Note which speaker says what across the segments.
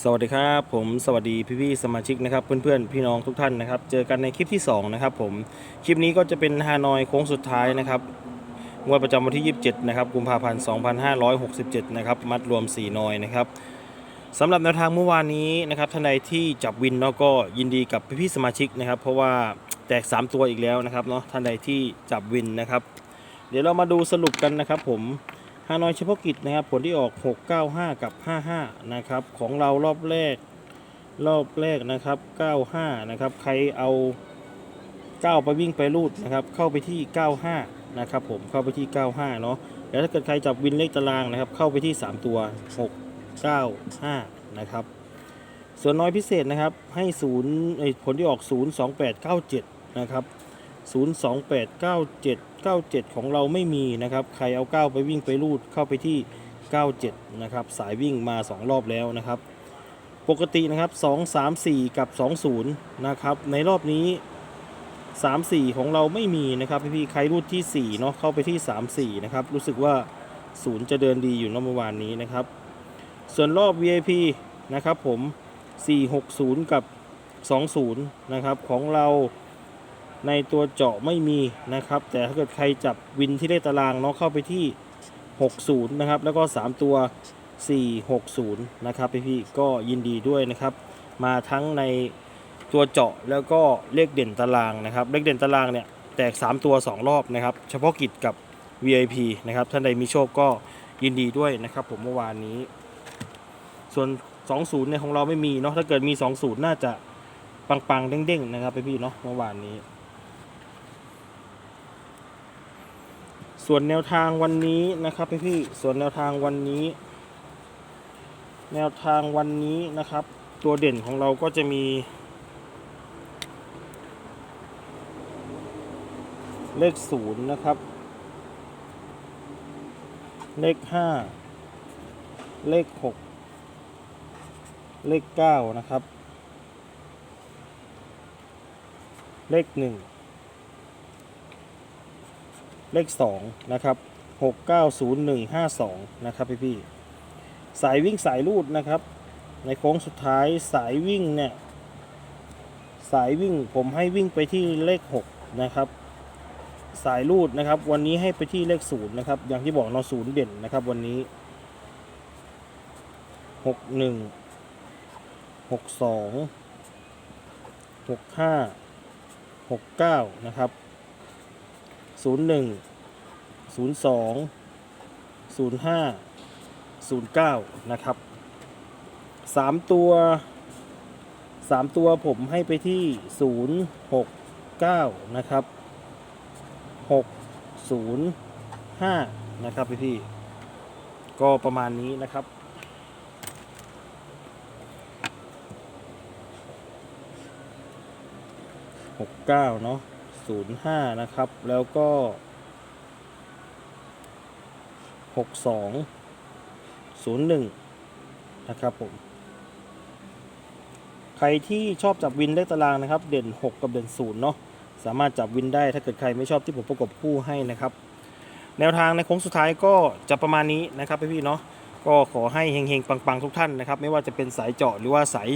Speaker 1: สวัสดีครับผมสวัสดีพี่พี่ๆสมาชิกนะครับเพื่อนๆพี่น้องทุกท่านนะครับเจอกันในคลิปที่ 2 นะครับผมคลิปนี้ก็จะเป็นฮานอยโค้งสุดท้ายนะครับงวดประจำวันที่ 27 นะครับกุมภาพันธ์ 2567 นะครับมัดรวม 4 นอยนะครับสำหรับแนวทางเมื่อวานนี้นะครับท่านใดที่จับวินเนาะก็ยินดีกับพี่พี่ๆสมาชิกนะครับ เพราะว่าแตก 3 ตัวอีกแล้วนะครับเนาะท่านใดที่จับวินนะครับ เดี๋ยวเรามาดูสรุปกันนะครับผมานอยเฉพาะกิจนะครับ ผลที่ออก 695 กับ 55 นะครับ ของเรารอบแรกรอบแรกนะครับ 95 นะครับ ใครเอา 9 ไปวิ่งไปรูดนะครับ เข้าไปที่ 95 นะครับผมเข้าไปที่ 95 เนาะแล้วถ้าเกิดใครจับวินเลขตารางนะครับ เข้าไปที่ 3 ตัว 6 9 5 นะครับ ส่วนน้อยพิเศษนะครับให้ 0 ผลที่ออก 02897 นะครับ 02897 97 ของเราไม่มีนะครับ ใครเอา 9 ไปวิ่งไปรูดเข้าไปที่ 97 นะครับ สายวิ่งมา 2 รอบแล้วนะครับ ปกตินะครับ 2 3 4 กับ 20 นะครับ ในรอบนี้ 3 4 ของเราไม่มีนะครับพี่ๆใครรูดที่ 4 เนาะเข้าไปที่ 3 4 นะครับ รู้สึกว่า0จะเดินดีอยู่นเมื่อวานนี้นะครับ ส่วนรอบ VIP นะครับผม 460 กับ 20 นะครับของเรา ในตัวเจาะไม่มีนะครับ แต่ถ้าเกิดใครจับวินที่เลขตารางเนาะเข้าไปที่ 60 นะครับ แล้วก็ 3 ตัว 460 นะครับพี่ๆก็ยินดีด้วยนะครับ มาทั้งในตัวเจาะแล้วก็เลขเด่นตารางนะครับ เลขเด่นตารางเนี่ยแตก 3 ตัว 2 รอบนะครับ เฉพาะกิจกับ VIP นะครับ ท่านใดมีโชคก็ยินดีด้วยนะครับผมเมื่อวานนี้ ส่วน 20 เนี่ยของเราไม่มีเนาะถ้าเกิดมี 20 น่าจะปังๆเด้งๆนะครับพี่ๆเนาะเมื่อวานนี้ ส่วนแนวทางวันนี้นะครับพี่พี่ส่วนแนวทางวันนี้ แนวทางวันนี้นะครับ ตัวเด่นของเราก็จะมี เลขศูนย์นะครับ เลขห้าเลขหกเลขเก้านะครับ เลขหนึ่ง เลข 2 นะครับ 690152 นะครับพี่พี่สายวิ่งสายรูดนะครับ ในโค้งสุดท้ายสายวิ่งเนี่ย สายวิ่งผมให้วิ่งไปที่เลข 6 นะครับ สายรูดนะครับ วันนี้ให้ไปที่เลข 0 นะครับ อย่างที่บอกเนาะศูนย์เด่นนะครับ วันนี้ 61 62 65 69 นะครับ ศูนย์หนึ่งศูนย์สองศูนย์ห้าศูนย์เก้านะครับสามตัวสามตัวผมให้ไปที่ศูนย์หกเก้านะครับหกศูนย์ห้านะครับพี่พี่ก็ประมาณนี้นะครับหกเก้าเนาะ ศูนย์ห้านะครับ แล้วก็หกสองศูนย์หนึ่งนะครับผม ใครที่ชอบจับวินเลขตารางนะครับ เด่น 6 กับเด่น 0 เนาะ สามารถจับวินได้ถ้าเกิดใครไม่ชอบที่ผมประกบคู่ให้นะครับ แนวทางในโค้งสุดท้ายก็จะประมาณนี้นะครับพี่ๆเนาะ ก็ขอให้เฮงๆ ปังๆ ทุกท่านนะครับ ไม่ว่าจะเป็นสายเจาะหรือว่าสาย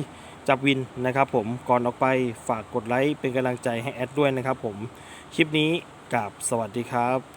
Speaker 1: จับวินนะครับผมก่อนออกไปฝากกดไลค์เป็นกำลังใจให้แอดด้วยนะครับผม คลิปนี้กับสวัสดีครับ